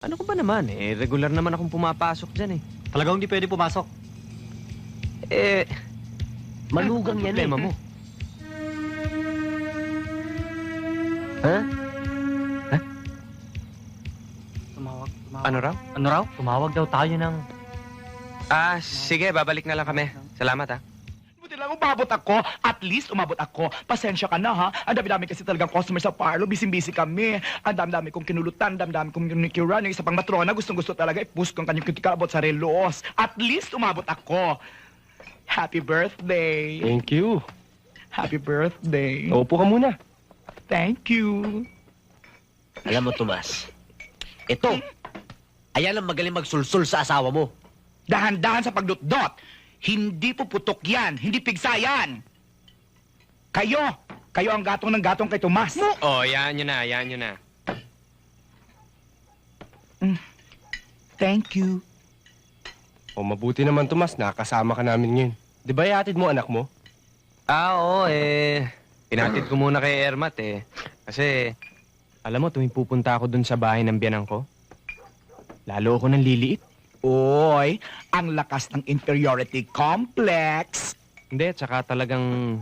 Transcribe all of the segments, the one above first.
Ano ko ba naman eh? Regular naman akong pumapasok dyan eh. Talagang hindi pwede pumasok. Eh, Malugang ano yan problema eh. mo? Ha? Ha? Tumawag, tumawag. Ano raw? Ano raw? Tumawag daw tayo ng... Ah, sige, babalik na lang kami. Salamat ah. Umabot ako. At least umabot ako. Pasensya ka na ha. Ang dami-dami kasi talagang customer sa parlo. Busy-busy kami. Ang dami-dami kong kinulutan. Ang dami-dami kong kinukiran. Yung isa pang matrona, gustong-gusto talaga i-push kong kanyang kitikabot sa relos. At least umabot ako. Happy birthday. Thank you. Happy birthday. Upo ka muna. Thank you. Alam mo, Tomas, ito, ayan ang magaling magsulsul sa asawa mo. Dahan-dahan sa pagdot-dot. Hindi po putok yan. Hindi pigsa yan. Kayo. Kayo ang gatong ng gatong kay Tomas. Oh, yan yun na, yan yun na. Thank you. O mabuti naman, Tomas, nakakasama ka namin ngayon. Di ba ihatid mo anak mo? Ah, oo eh. Pinatid ko muna kay Ermat eh. Kasi, alam mo, tuwing pupunta ako dun sa bahay ng biyanan ko, lalo ako nang liliit. Oy, ang lakas ng inferiority complex. Hindi, tsaka talagang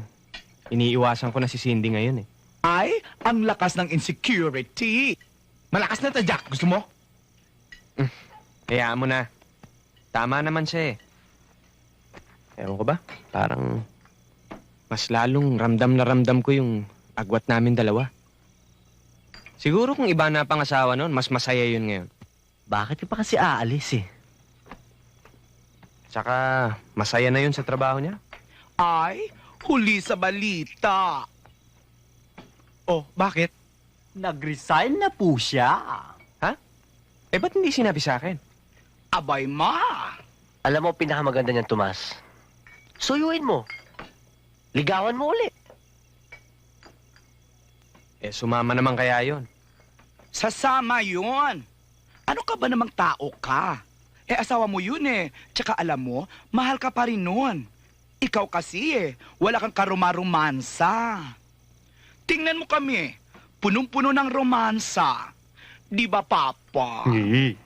iniiwasan ko na si Cindy ngayon eh. Ay, ang lakas ng insecurity. Malakas na tadyak. Gusto mo? Kaya mo na. Tama naman siya eh. Ewan ko ba? Parang mas lalong ramdam na ramdam ko yung agwat namin dalawa. Siguro kung iba na pang asawa noon, mas masaya yun ngayon. Bakit ka pa kasi aalis eh? Tsaka masaya na yun sa trabaho niya. Ay, huli sa balita. Oh, bakit? Nag-resign na po siya. Eh, ba't hindi sinabi sa akin? Abay ma. Alam mo, pinakamaganda niyan, Tomas. Suyuin mo. Ligawan mo uli. Eh, sumama naman kaya yon. Sasama yun. Ano ka ba namang tao ka? Eh, asawa mo yun eh. Tsaka alam mo, mahal ka pa rin nun. Ikaw kasi eh, wala kang karumaromansa. Tingnan mo kami, punong-puno ng romansa. Di ba, Papa? Hindi.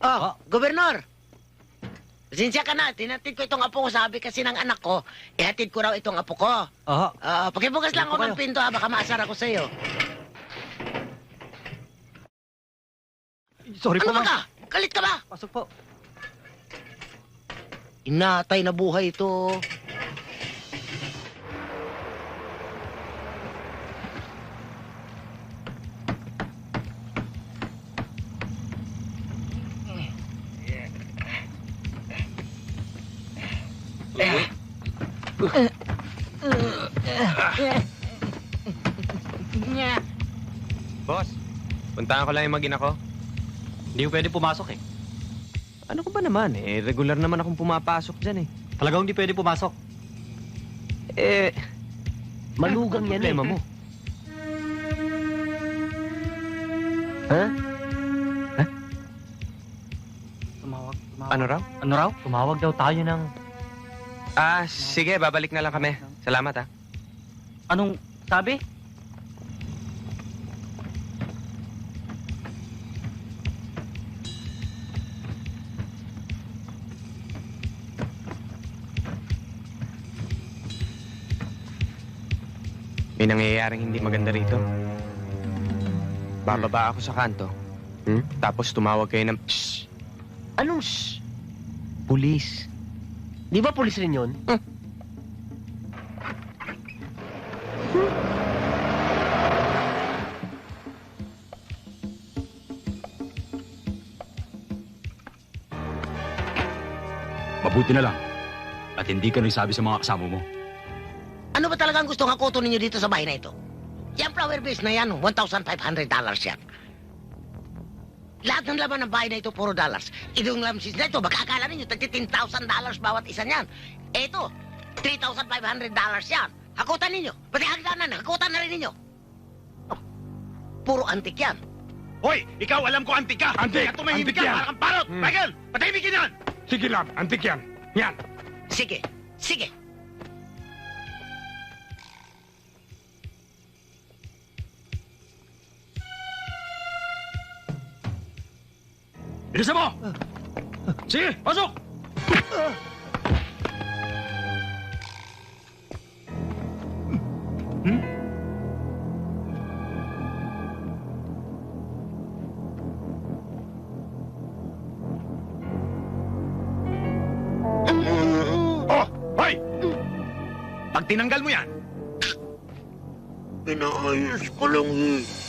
Oh, Gobernador! Sinsya ka na, tinatid ko itong apo ko. Sabi kasi ng anak ko, ihatid ko raw itong apo ko. Aha. Ah, pakibukas lang ako ng pinto ha, baka maasar ako sa'yo. Sorry po, Ano ba ma'am. ka? Galit ka ba? Pasok po. Inatay na buhay ito. Boss, puntahan ko lang yung magina ko. Hindi ko pwede pumasok eh. Ano ko ba naman eh? Regular naman akong pumapasok dyan eh. Talagang hindi pwede pumasok. Eh, Malugang yan eh. problema mo? Ha? Tumawag, tumawag. Ano raw? Ano raw? Tumawag daw tayo ng... Ah, sige, babalik na lang kami. Salamat ah. Anong sabi? May nangyayaring hindi maganda rito. Bababa ako sa kanto. Hmm? Tapos tumawag kayo ng Psst! Anong shh? Pulis. Di ba pulis rin yun? Mabuti na lang. At hindi ka nagsabi sa mga kasama mo. Ano ba talagang gusto nga kuto ninyo dito sa bahay na ito? Yan flower base na yan, $1,500 yan. Lahat ng laman ng bahay na ito, puro dollars. Itong lamsis na ito, baka akala ninyo, tagti $10,000 bawat isa niyan. Eto, $3,500 yan. Hakutan ninyo. Pati hagdanan, hakutan na rin ninyo. Oh, puro antik yan. Hoy, ikaw alam ko antik ka. Antik! Kaya tumahimik Antik ka, yan. para kang parot. Hmm. Michael, patahimikin yan. Sige lang, antik yan. Yan. Sige, sige. Bilisan mo! Sige, pasok! Oh, hoy! Pag tinanggal mo yan, Pinaayos ko lang eh.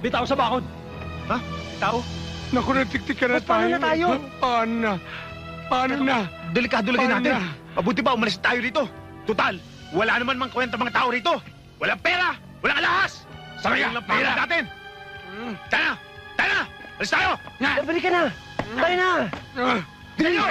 Bitaw sa bakod. Ha? Tao? Naku, natiktik ka na paano tayo. na tayo? Paano na? Paano na? Delikado lagay Paano natin. na? Mabuti ba umalis tayo rito? Total, wala naman mang kwenta mga tao rito. Walang pera, walang alahas. Sayang lang pera natin. Tara, tara, alis tayo. Nga. Balik ka na! Tayo na! Ah, Dali nyo!